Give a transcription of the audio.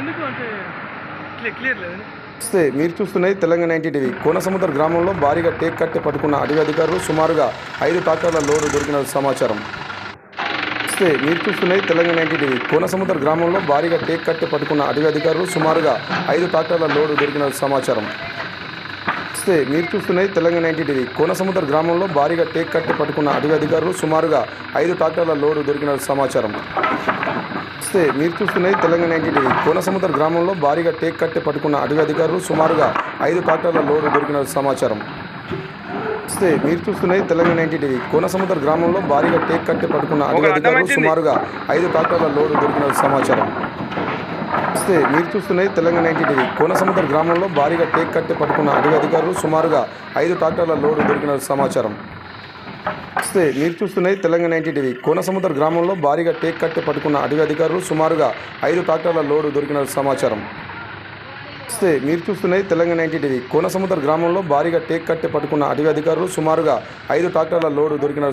ఎందుకు అంటే క్లియర్ నమస్తే మీరు చూస్తున్నది తెలంగాణ నైన్టీ టీవీ కోనసముద్ర గ్రామంలో భారీగా టేక్ కట్టి పట్టుకున్న అటవీ అధికారులు సుమారుగా ఐదు ట్రాక్టర్ల లోడు దొరికిన సమాచారం. నమస్తే మీరు చూస్తున్నది తెలంగాణ నైన్టీ టీవీ కోనసముద్ర గ్రామంలో భారీగా టేక్ కట్టి పట్టుకున్న అటవీ అధికారులు సుమారుగా ఐదు ట్రాక్టర్ల లోడు దొరికిన సమాచారం. నమస్తే మీరు చూస్తున్నది తెలంగాణ నైన్టీ టీవీ కోనసముద్ర గ్రామంలో భారీగా టేక్ కట్టి పట్టుకున్న అటవీ అధికారులు సుమారుగా ఐదు ట్రాక్టర్ల లోడు దొరికిన సమాచారం. నమస్తే మీరు చూస్తున్నది తెలంగాణ నైన్టీ టీవీ కోనసముద్ర గ్రామంలో భారీగా టేక్ కట్టి పట్టుకున్న అటవీ అధికారులు సుమారుగా ఐదు ట్రాక్టర్ల లోడు దొరికిన సమాచారం. నమస్తే మీరు చూస్తున్నది తెలంగాణ నైన్టీ టీవీ కోనసముద్ర గ్రామంలో భారీగా టేక్ కట్టి పట్టుకున్న అటవీ అధికారులు సుమారుగా ఐదు ట్రాక్టర్ల లోడు దొరికిన సమాచారం. నమస్తే మీరు చూస్తున్నది తెలంగాణ నైన్టీ టీవీ కోనసముద్ర గ్రామంలో భారీగా టేక్ కట్టి పట్టుకున్న అటవీ అధికారులు సుమారుగా ఐదు ట్రాక్టర్ల లోడు దొరికిన సమాచారం. నమస్తే మీరు చూస్తున్నది తెలంగాణ ఎన్టీ టీవీ. కోనసముద్ర గ్రామంలో భారీగా టేక్ కట్టి పట్టుకున్న అటవీ అధికారులు సుమారుగా ఐదు ట్రాక్టర్ల లోడు దొరికిన సమాచారం. నమస్తే మీరు చూస్తున్నది తెలంగాణ ఎన్టీ టీవీ. కోనసముద్ర గ్రామంలో భారీగా టేక్ కట్టి పట్టుకున్న అటవీ అధికారులు సుమారుగా ఐదు ట్రాక్టర్ల లోడు దొరికిన